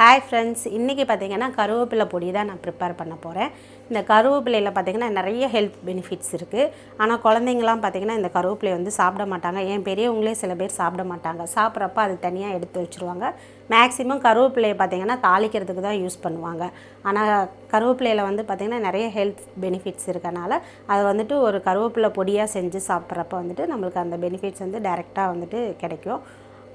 Hi friends இன்றைக்கி பார்த்திங்கன்னா கருவேப்பிலை பொடி தான் நான் ப்ரிப்பேர் பண்ண போகிறேன் இந்த கருவேப்பிலையில் பார்த்தீங்கன்னா நிறைய ஹெல்த் பெனிஃபிட்ஸ் இருக்குது ஆனால் குழந்தைங்களாம் பார்த்திங்கன்னா இந்த கருவேப்பிலையை வந்து சாப்பிட மாட்டாங்க. ஏன் பெரியவங்களே சில பேர் சாப்பிட மாட்டாங்க. சாப்பிட்றப்ப அது தனியாக எடுத்து வச்சுருவாங்க. மேக்ஸிமம் கருவேப்பிலையை பார்த்தீங்கன்னா தாளிக்கிறதுக்கு தான் யூஸ் பண்ணுவாங்க. ஆனால் கருவேப்பிலையில் வந்து பார்த்திங்கன்னா நிறைய ஹெல்த் பெனிஃபிட்ஸ் இருக்கனால அதை வந்துட்டு ஒரு கருவேப்பிலை பொடியாக செஞ்சு சாப்பிட்றப்ப வந்துட்டு நம்மளுக்கு அந்த பெனிஃபிட்ஸ் வந்து டைரெக்டாக வந்துட்டு கிடைக்கும்.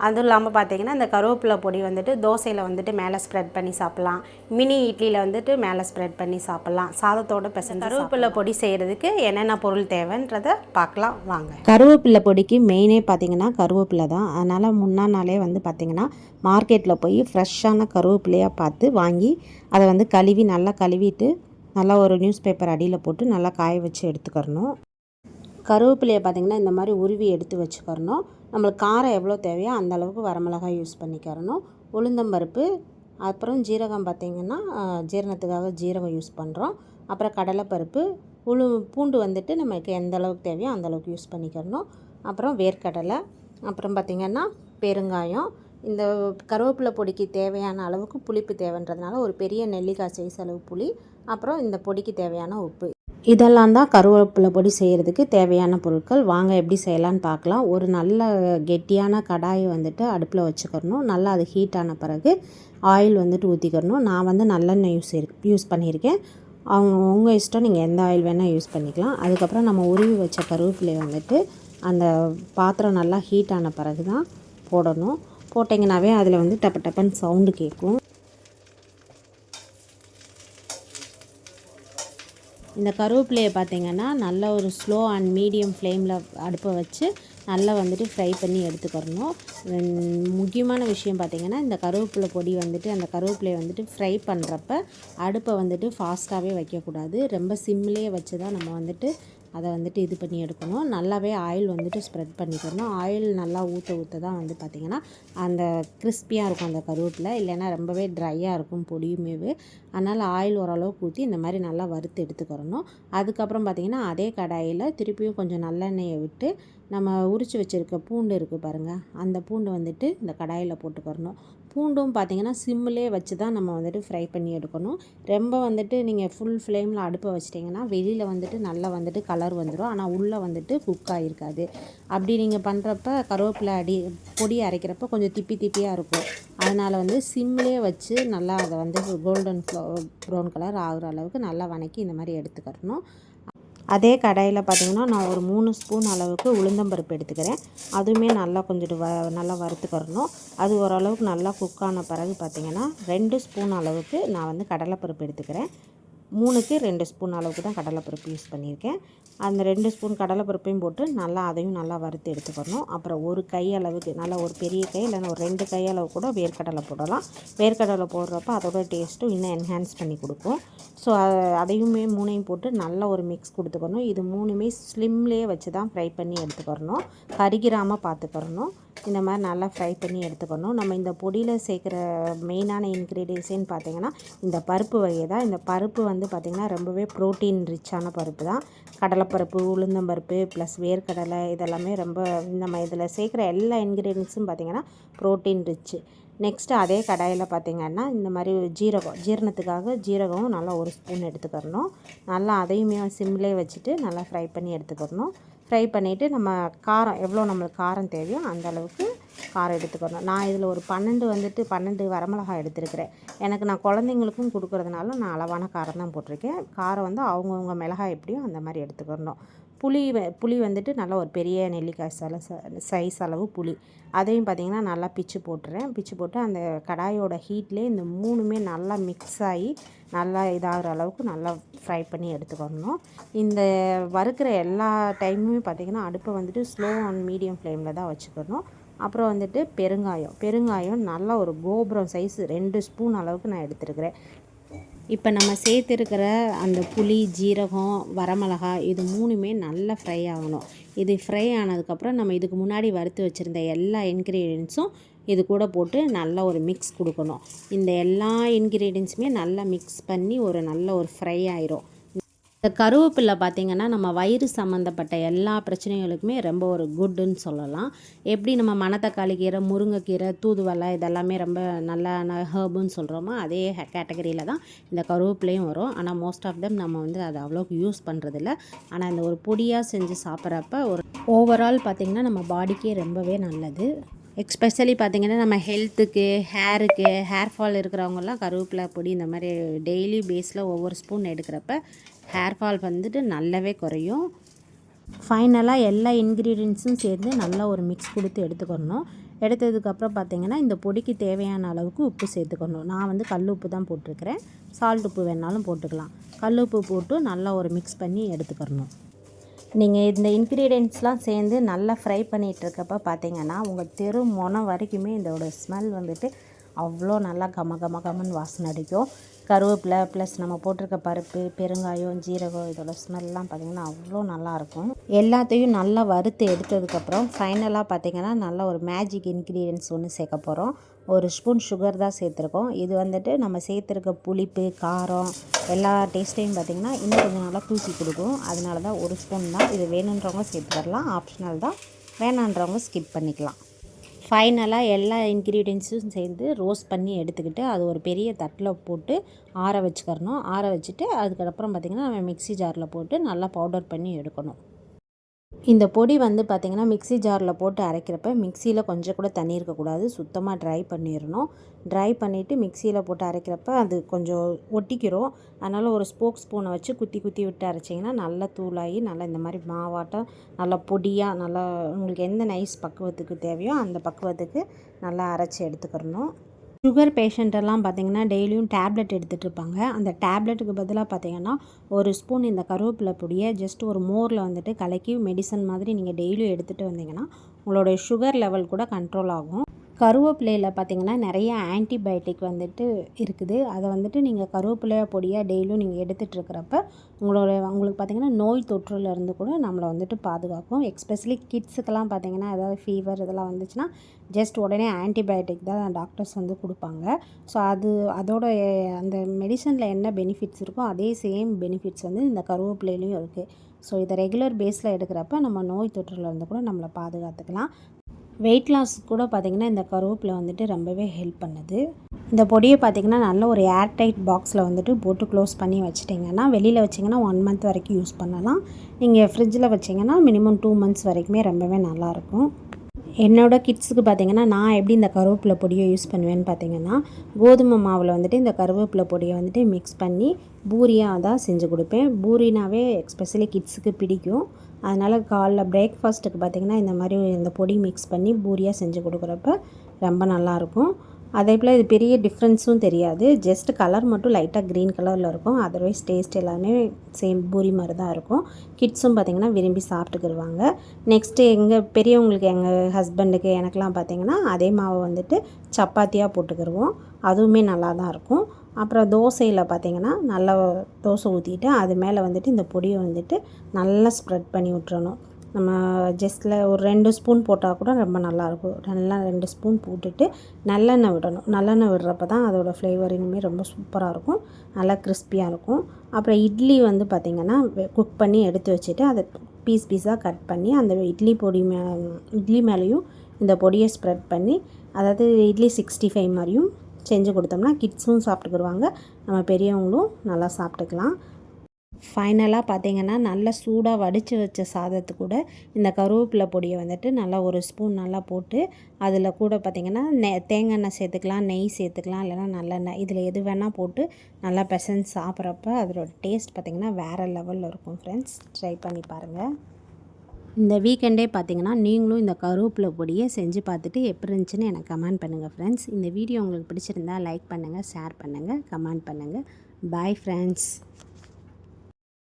அதுவும் இல்லாமல் பார்த்தீங்கன்னா இந்த கருவேப்பிலை பொடி வந்துட்டு தோசையில் வந்துட்டு மேலே ஸ்ப்ரெட் பண்ணி சாப்பிட்லாம். மினி இட்லியில் வந்துட்டு மேலே ஸ்ப்ரெட் பண்ணி சாப்பிட்லாம். சாதத்தோட பெசன் கருவேப்பிலை பொடி செய்கிறதுக்கு என்னென்ன பொருள் தேவைன்றதை பார்க்கலாம் வாங்க. கருவேப்பிலை பொடிக்கு மெயினே பார்த்தீங்கன்னா கருவேப்பிலை தான். அதனால் முன்னா நாளே வந்து பார்த்தீங்கன்னா மார்க்கெட்டில் போய் ஃப்ரெஷ்ஷான கருவேப்பிலையாக பார்த்து வாங்கி அதை வந்து கழுவி நல்லா கழுவிட்டு நல்லா ஒரு நியூஸ் பேப்பர் அடியில் போட்டு நல்லா காய வச்சு எடுத்துக்கிறணும். கருவேப்பிலையை பார்த்திங்கன்னா இந்த மாதிரி உருவி எடுத்து வச்சுக்கிறணும். நம்மளுக்கு காரம் எவ்வளோ தேவையோ அந்த அளவுக்கு வரமிளகாய் யூஸ் பண்ணிக்கிறணும் உளுந்தம்பருப்பு அப்புறம் ஜீரகம் பார்த்திங்கன்னா ஜீரணத்துக்காக ஜீரகம் யூஸ் பண்ணுறோம் அப்புறம் கடலைப்பருப்பு உளு பூண்டு வந்துட்டு நமக்கு எந்த அளவுக்கு தேவையோ அந்த அளவுக்கு யூஸ் பண்ணிக்கிறணும் அப்புறம் வேர்க்கடலை அப்புறம் பார்த்திங்கன்னா பெருங்காயம். இந்த கருவேப்பிலை பொடிக்கு தேவையான அளவுக்கு புளிப்பு தேவைன்றதுனால ஒரு பெரிய நெல்லிக்காய் சைஸ் அளவு புளி அப்புறம் இந்த பொடிக்கு தேவையான உப்பு. இதெல்லாம் தான் கருவேப்பிலை பொடி செய்கிறதுக்கு தேவையான பொருட்கள். வாங்க எப்படி செய்யலான்னு பார்க்கலாம். ஒரு நல்ல கெட்டியான கடாயை வந்துட்டு அடுப்பில் வச்சுக்கிறணும் நல்லா அது ஹீட் ஆன பிறகு ஆயில் வந்துட்டு ஊற்றிக்கிறணும் நான் வந்து நல்லெண்ணெய் யூஸ் யூஸ் பண்ணியிருக்கேன். அவங்க உங்கள் இஷ்டம் நீங்கள் எந்த ஆயில் வேணால் யூஸ் பண்ணிக்கலாம். அதுக்கப்புறம் நம்ம உருவி வச்ச கருவேப்பிலையை வந்துட்டு அந்த பாத்திரம் நல்லா ஹீட் ஆன பிறகு தான் போடணும். போட்டிங்கனாவே அதில் வந்து டப்ப டப்பன் சவுண்டு கேட்கும். இந்த கருவேப்பிலையை பார்த்திங்கன்னா நல்ல ஒரு ஸ்லோ அண்ட் மீடியம் ஃப்ளேமில் அடுப்பை வச்சு நல்லா வந்துட்டு ஃப்ரை பண்ணி எடுத்துக்கிறணும். முக்கியமான விஷயம் பார்த்திங்கன்னா இந்த கருவேப்பிலை பொடி வந்துட்டு அந்த கருவேப்பிலையை வந்துட்டு ஃப்ரை பண்ணுறப்ப அடுப்பை வந்துட்டு ஃபாஸ்ட்டாகவே வைக்கக்கூடாது. ரொம்ப சிம்லேயே வச்சு தான் நம்ம வந்துட்டு அதை வந்துட்டு இது பண்ணி எடுக்கணும். நல்லாவே ஆயில் வந்துட்டு ஸ்ப்ரெட் பண்ணிக்கணும். ஆயில் நல்லா ஊற்ற ஊற்ற தான் வந்து பார்த்திங்கன்னா அந்த கிறிஸ்பியாக இருக்கும் அந்த கருவேப்பில். இல்லைன்னா ரொம்பவே ட்ரையாக இருக்கும் பொடியுமேவு அதனால் ஆயில் ஓரளவுக்கு ஊற்றி இந்த மாதிரி நல்லா வறுத்து எடுத்துக்கிறணும் அதுக்கப்புறம் பார்த்திங்கன்னா அதே கடாயில் திருப்பியும் கொஞ்சம் நல்லெண்ணெயை விட்டு நம்ம உரித்து வச்சுருக்க பூண்டு இருக்குது பாருங்கள் அந்த பூண்டு வந்துட்டு இந்த கடாயில் போட்டுக்கிறணும். பூண்டும் பார்த்திங்கன்னா சிம்மிலே வச்சு தான் நம்ம வந்துட்டு ஃப்ரை பண்ணி எடுக்கணும். ரொம்ப வந்துட்டு நீங்கள் ஃபுல் ஃப்ளேமில் அடுப்பை வச்சிட்டிங்கன்னா வெளியில் வந்துட்டு நல்லா வந்துட்டு கலர் வந்துடும் ஆனால் உள்ளே வந்துட்டு குக் ஆகிருக்காது அப்படி நீங்கள் பண்ணுறப்ப கருவேப்பிலை அடி பொடி அரைக்கிறப்ப கொஞ்சம் திப்பி திப்பியாக இருக்கும். அதனால் வந்து சிம்மிலே வச்சு நல்லா அதை வந்து கோல்டன் ப்ரௌன் கலர் ஆகிற அளவுக்கு நல்லா வணக்கி இந்த மாதிரி எடுத்துக்கிறணும். அதே கடாயில் பார்த்திங்கன்னா நான் ஒரு மூணு ஸ்பூன் அளவுக்கு உளுந்தம்பருப்பு எடுத்துக்கிறேன். அதுவுமே நல்லா கொஞ்சம் வ நல்லா வறுத்துக்கிறணும். அது ஓரளவுக்கு நல்லா குக் ஆன பிறகு பார்த்திங்கன்னா ரெண்டு ஸ்பூன் அளவுக்கு நான் வந்து கடலைப்பருப்பு எடுத்துக்கிறேன். மூணுக்கு ரெண்டு ஸ்பூன் அளவுக்கு தான் கடலைப்பருப்பு யூஸ் பண்ணியிருக்கேன். அந்த ரெண்டு ஸ்பூன் கடலைப்பருப்பையும் போட்டு நல்லா அதையும் நல்லா வறுத்து எடுத்துக்கணும். அப்புறம் ஒரு கை அளவுக்கு நல்லா ஒரு பெரிய கை இல்லைன்னா ஒரு ரெண்டு கை அளவு கூட வேர்க்கடலை போடலாம். வேர்க்கடலை போடுறப்ப அதோட டேஸ்ட்டும் இன்னும் என்ஹான்ஸ் பண்ணி கொடுக்கும். ஸோ அதையுமே மூணையும் போட்டு நல்லா ஒரு மிக்ஸ் கொடுத்துக்கணும். இது மூணுமே ஸ்லிம்லேயே வச்சு தான் ஃப்ரை பண்ணி எடுத்துக்கிறணும். கருகிராமல் பார்த்துக்கிறணும். இந்த மாதிரி நல்லா ஃப்ரை பண்ணி எடுத்துக்கணும். நம்ம இந்த பொடியில் சேர்க்குற மெயினான இன்க்ரீடியன்ஸேன்னு பார்த்தீங்கன்னா இந்த பருப்பு வகை தான். இந்த பருப்பு வந்து பார்த்திங்கன்னா ரொம்பவே ப்ரோட்டீன் ரிச்சான பருப்பு தான். கடலைப்பருப்பு உளுந்தம்பருப்பு ப்ளஸ் வேர்க்கடலை இதெல்லாமே ரொம்ப நம்ம இதில் சேர்க்குற எல்லா இன்க்ரீடியன்ஸும் பார்த்திங்கன்னா ப்ரோட்டீன் ரிச்சு நெக்ஸ்ட்டு அதே கடாயில் பார்த்திங்கன்னா இந்த மாதிரி ஜீரகம் ஜீரணத்துக்காக ஜீரகம் நல்லா ஒரு ஸ்பூன் எடுத்துக்கிறணும். நல்லா அதையுமே சிம்லே வச்சுட்டு நல்லா ஃப்ரை பண்ணி எடுத்துக்கிறணும். ஃப்ரை பண்ணிவிட்டு நம்ம காரம் எவ்வளோ நம்மளுக்கு காரம் தேவையோ அந்த அளவுக்கு காரம் எடுத்துக்கணும். நான் இதில் ஒரு பன்னெண்டு வந்துட்டு பன்னெண்டு வரமிளகாய் எடுத்துருக்கிறேன். எனக்கு நான் குழந்தைங்களுக்கும் கொடுக்குறதுனால நான் அளவான காரம் தான் போட்டிருக்கேன். காரம் வந்து அவங்கவுங்க மிளகாய் எப்படியோ அந்த மாதிரி எடுத்துக்கணும். புளி வ- புளி வந்துட்டு நல்லா ஒரு பெரிய நெல்லிக்காய் சல சைஸ் அளவு புளி. அதையும் பார்த்திங்கன்னா நல்லா பிச்சு போட்டுறேன். பிச்சு போட்டு அந்த கடாயோட ஹீட்லேயே இந்த மூணுமே நல்லா மிக்ஸ் ஆகி நல்லா இதாகிற அளவுக்கு நல்லா ஃப்ரை பண்ணி எடுத்துக்கணும். இந்த வறுக்கிற எல்லா டைமுமே பார்த்திங்கன்னா அடுப்பை வந்துட்டு ஸ்லோ அண்ட் மீடியம் ஃப்ளேமில் தான் வச்சுக்கணும். அப்புறம் வந்துட்டு பெருங்காயம். பெருங்காயம் நல்லா ஒரு கோபுரம் சைஸ் ரெண்டு ஸ்பூன் அளவுக்கு நான் எடுத்துருக்கிறேன். இப்போ நம்ம சேர்த்துருக்கிற அந்த புளி ஜீரகம் வரமிளகாய் இது மூணுமே நல்லா ஃப்ரை ஆகணும். இது ஃப்ரை ஆனதுக்கப்புறம் நம்ம இதுக்கு முன்னாடி வறுத்து வச்சுருந்த எல்லா இன்க்ரீடியன்ஸும் இது கூட போட்டு நல்லா ஒரு மிக்ஸ் கொடுக்கணும். இந்த எல்லா இன்க்ரீடியன்ஸுமே நல்லா மிக்ஸ் பண்ணி ஒரு நல்ல ஒரு ஃப்ரை ஆயிரும். இந்த கருவேப்பிலை பார்த்திங்கன்னா நம்ம வயிறு சம்மந்தப்பட்ட எல்லா பிரச்சனைகளுக்குமே ரொம்ப ஒரு குட்டுன்னு சொல்லலாம். எப்படி நம்ம மணத்தக்காளி கீரை முருங்கைக்கீரை தூதுவளை இதெல்லாமே ரொம்ப நல்ல ஹேர்புன்னு சொல்கிறோமோ அதே கேட்டகரியில் தான் இந்த கருவேப்பிலையும் வரும். ஆனால் மோஸ்ட் ஆஃப் தெம் நம்ம வந்து அதை அவ்வளோக்கு யூஸ் பண்ணுறதில்ல ஆனால் இந்த ஒரு பொடியாக செஞ்சு சாப்பிட்றப்ப ஒரு ஓவரால் பார்த்திங்கன்னா நம்ம பாடிக்கே ரொம்பவே நல்லது. எக்ஸ்பெஷலி பார்த்திங்கன்னா நம்ம ஹெல்த்துக்கு ஹேருக்கு ஹேர் ஃபால் இருக்கிறவங்கலாம் கருவேப்பிலை பொடி இந்த மாதிரி டெய்லி பேஸில் ஒவ்வொரு ஸ்பூன் எடுக்கிறப்ப ஹேர் ஃபால் வந்துட்டு நல்லாவே குறையும். ஃபைனலாக எல்லா இன்க்ரீடியன்ஸும் சேர்ந்து நல்லா ஒரு மிக்ஸ் கொடுத்து எடுத்துக்கணும். எடுத்ததுக்கப்புறம் பார்த்திங்கன்னா இந்த பொடிக்கு தேவையான அளவுக்கு உப்பு சேர்த்துக்கணும். நான் வந்து கல் உப்பு தான் போட்டிருக்கிறேன். சால்ட் உப்பு வேணாலும் போட்டுக்கலாம். கல் உப்பு போட்டு நல்லா ஒரு மிக்ஸ் பண்ணி எடுத்துக்கணும். நீங்கள் இந்த இன்க்ரீடியன்ட்ஸ்லாம் சேர்ந்து நல்லா ஃப்ரை பண்ணிகிட்ருக்கப்ப பார்த்தீங்கன்னா உங்கள் தெரு முனம் வரைக்குமே இதோட ஸ்மெல் வந்துட்டு அவ்வளோ நல்லா கம கம கமன்னு வாசனை அடிக்கும். கருவேப்பிலை ப்ளஸ் நம்ம போட்டிருக்க பருப்பு பெருங்காயம் ஜீரகம் இதோட ஸ்மெல்லாம் பார்த்திங்கன்னா அவ்வளோ நல்லாயிருக்கும் எல்லாத்தையும் நல்லா வறுத்து எடுத்ததுக்கப்புறம் ஃபைனலாக பார்த்திங்கன்னா நல்லா ஒரு மேஜிக் இன்க்ரீடியன்ஸ் ஒன்று சேர்க்க போகிறோம் ஒரு ஸ்பூன் சுகர் தான் சேர்த்துருக்கோம். இது வந்துட்டு நம்ம சேர்த்துருக்க புளிப்பு காரம் எல்லா டேஸ்ட்டையும் பார்த்திங்கன்னா இன்னும் கொஞ்சம் நல்லா தூசி கொடுக்கும். அதனால தான் ஒரு ஸ்பூன் தான். இது வேணுன்றவங்க சேர்த்து வரலாம் ஆப்ஷனல் தான். வேணான்றவங்க ஸ்கிப் பண்ணிக்கலாம். ஃபைனலாக எல்லா இன்க்ரீடியன்ஸும் சேர்ந்து ரோஸ்ட் பண்ணி எடுத்துக்கிட்டு அது ஒரு பெரிய தட்டில் போட்டு ஆற வச்சுக்கிறணும். ஆற வச்சுட்டு அதுக்கப்புறம் பார்த்திங்கன்னா நம்ம மிக்ஸி ஜாரில் போட்டு நல்லா பவுடர் பண்ணி எடுக்கணும். இந்த பொடி வந்து பார்த்திங்கன்னா மிக்ஸி ஜாரில் போட்டு அரைக்கிறப்ப மிக்சியில் கொஞ்சம் கூட தண்ணி இருக்கக்கூடாது சுத்தமாக ட்ரை பண்ணிடணும் ட்ரை பண்ணிவிட்டு மிக்சியில் போட்டு அரைக்கிறப்ப அது கொஞ்சம் ஒட்டிக்கிறோம் அதனால் ஒரு ஸ்போக் ஸ்பூனை வச்சு குத்தி குத்தி விட்டு அரைச்சிங்கன்னா நல்லா தூளாகி நல்லா இந்த மாதிரி மாவாட்டம் நல்லா பொடியாக நல்லா உங்களுக்கு எந்த நைஸ் பக்குவத்துக்கு தேவையோ அந்த பக்குவத்துக்கு நல்லா அரைச்சி எடுத்துக்கிறணும். சுகர் பேஷண்ட்டெல்லாம் பார்த்திங்கன்னா டெய்லியும் டேப்லெட் எடுத்துகிட்டு இருப்பாங்க அந்த டேப்லெட்டுக்கு பதிலாக பார்த்திங்கன்னா ஒரு ஸ்பூன் இந்த கருவேப்பிலை பொடியை ஜஸ்ட் ஒரு மோரில் வந்துட்டு கலக்கி மெடிசன் மாதிரி நீங்கள் டெய்லியும் எடுத்துகிட்டு வந்தீங்கன்னா உங்களோட சுகர் லெவல் கூட கண்ட்ரோல் ஆகும். கருவேப்பிலையில் பார்த்திங்கன்னா நிறைய ஆன்டிபயோட்டிக் வந்துட்டு இருக்குது. அதை வந்துட்டு நீங்கள் கருவேப்பிலை பொடியாக டெய்லியும் நீங்கள் எடுத்துகிட்ருக்கிறப்ப உங்களோட உங்களுக்கு பார்த்திங்கன்னா நோய் தொற்றுலேருந்து கூட நம்மளை வந்துட்டு பாதுகாக்கும். எக்ஸ்பெஷலி கிட்ஸுக்கெல்லாம் பார்த்திங்கன்னா ஏதாவது ஃபீவர் இதெல்லாம் வந்துச்சுன்னா ஜஸ்ட் உடனே ஆன்டிபயோட்டிக் தான் டாக்டர்ஸ் வந்து கொடுப்பாங்க. ஸோ அது அதோட அந்த மெடிசனில் என்ன பெனிஃபிட்ஸ் இருக்கோ அதே சேம் பெனிஃபிட்ஸ் வந்து இந்த கருவேப்பிலையிலையும் இருக்குது ஸோ இதை ரெகுலர் பேஸில் எடுக்கிறப்ப நம்ம நோய் தொற்றுலேருந்து கூட நம்மளை பாதுகாத்துக்கலாம். வெயிட் லாஸ் கூட பார்த்திங்கன்னா இந்த கருவேப்பிலை வந்துட்டு ரொம்பவே ஹெல்ப் பண்ணுது. இந்த பொடியை பார்த்திங்கன்னா நல்ல ஒரு ஏர் டைட் பாக்ஸில் வந்துட்டு போட்டு க்ளோஸ் பண்ணி வச்சிட்டிங்கன்னா வெளியில் வச்சிங்கன்னா ஒன் மந்த் வரைக்கும் யூஸ் பண்ணலாம். நீங்கள் ஃப்ரிட்ஜில் வச்சிங்கன்னா மினிமம் டூ மந்த்ஸ் வரைக்குமே ரொம்பவே நல்லாயிருக்கும் என்னோடய கிட்ஸுக்கு பார்த்திங்கன்னா நான் எப்படி இந்த கருவேப்பிலை பொடியை யூஸ் பண்ணுவேன்னு பார்த்தீங்கன்னா கோதுமை மாவில் வந்துட்டு இந்த கருவேப்பிலை பொடியை வந்துட்டு மிக்ஸ் பண்ணி பூரியாக தான் செஞ்சு கொடுப்பேன். பூரினாவே எக்ஸ்பெஷலி கிட்ஸுக்கு பிடிக்கும். அதனால் காலைல பிரேக்ஃபாஸ்ட்டுக்கு பார்த்திங்கன்னா இந்த மாதிரி இந்த பொடி மிக்ஸ் பண்ணி பூரியாக செஞ்சு கொடுக்குறப்ப ரொம்ப நல்லாயிருக்கும் அதே போல் இது பெரிய டிஃப்ரென்ஸும் தெரியாது. ஜஸ்ட் கலர் மட்டும் லைட்டாக க்ரீன் கலரில் இருக்கும். அதர்வைஸ் டேஸ்ட் எல்லாமே சேம் பூரி மாதிரி தான் இருக்கும் கிட்ஸும் பார்த்திங்கன்னா விரும்பி சாப்பிட்டுக்கிடுவாங்க நெக்ஸ்ட்டு எங்கள் பெரியவங்களுக்கு எங்கள் ஹஸ்பண்டுக்கு எனக்கெலாம் பார்த்திங்கன்னா அதே மாவை வந்துட்டு சப்பாத்தியாக போட்டுக்கிடுவோம் அதுவுமே நல்லா தான் இருக்கும். அப்புறம் தோசையில் பார்த்திங்கன்னா நல்லா தோசை ஊற்றிட்டு அது மேலே வந்துட்டு இந்த பொடியை வந்துட்டு நல்லா ஸ்ப்ரெட் பண்ணி விட்றணும் நம்ம ஜஸ்ட்டில் ஒரு ரெண்டு ஸ்பூன் போட்டால் கூட ரொம்ப நல்லாயிருக்கும். நல்லா ரெண்டு ஸ்பூன் போட்டுட்டு நல்லெண்ணெய் விடணும். நல்லெண்ணெய் விடுறப்ப தான் அதோடய ஃப்ளேவர் இனிமேல் ரொம்ப சூப்பராக இருக்கும். நல்லா கிறிஸ்பியாக இருக்கும். அப்புறம் இட்லி வந்து பார்த்திங்கன்னா குக் பண்ணி எடுத்து வச்சுட்டு அதை பீஸ் பீஸாக கட் பண்ணி அந்த இட்லி பொடி மே இட்லி மேலேயும் இந்த பொடியை ஸ்ப்ரெட் பண்ணி அதாவது இட்லி சிக்ஸ்டி ஃபைவ் மாதிரியும் செஞ்சு கொடுத்தோம்னா கிட்ஸும் சாப்பிட்டுக்குருவாங்க நம்ம பெரியவங்களும் நல்லா சாப்பிட்டுக்கலாம். ஃபைனலாக பார்த்தீங்கன்னா நல்லா சூடாக வடித்து வச்ச சாதத்து கூட இந்த கருவேப்பிலை பொடியை வந்துட்டு நல்லா ஒரு ஸ்பூன் நல்லா போட்டு அதில் கூட பார்த்திங்கன்னா நெ தேங்காய் எண்ணெய் சேர்த்துக்கலாம் நெய் சேர்த்துக்கலாம் இல்லைனா நல்லெண்ணெய் இதில் எது வேணால் போட்டு நல்லா பெசன்ஸ் சாப்பிட்றப்ப அதோட டேஸ்ட் பார்த்திங்கன்னா வேறு லெவலில் இருக்கும் ஃப்ரெண்ட்ஸ் ட்ரை பண்ணி பாருங்கள் இந்த வீக்கெண்டே பார்த்தீங்கன்னா நீங்களும் இந்த கருவேப்பிலை பொடியை செஞ்சு பார்த்துட்டு எப்படி இருந்துச்சுன்னு எனக்கு கமெண்ட் பண்ணுங்கள் ஃப்ரெண்ட்ஸ் இந்த வீடியோ உங்களுக்கு பிடிச்சிருந்தா லைக் பண்ணுங்கள் ஷேர் பண்ணுங்கள் கமெண்ட் பண்ணுங்கள் பாய் ஃப்ரெண்ட்ஸ்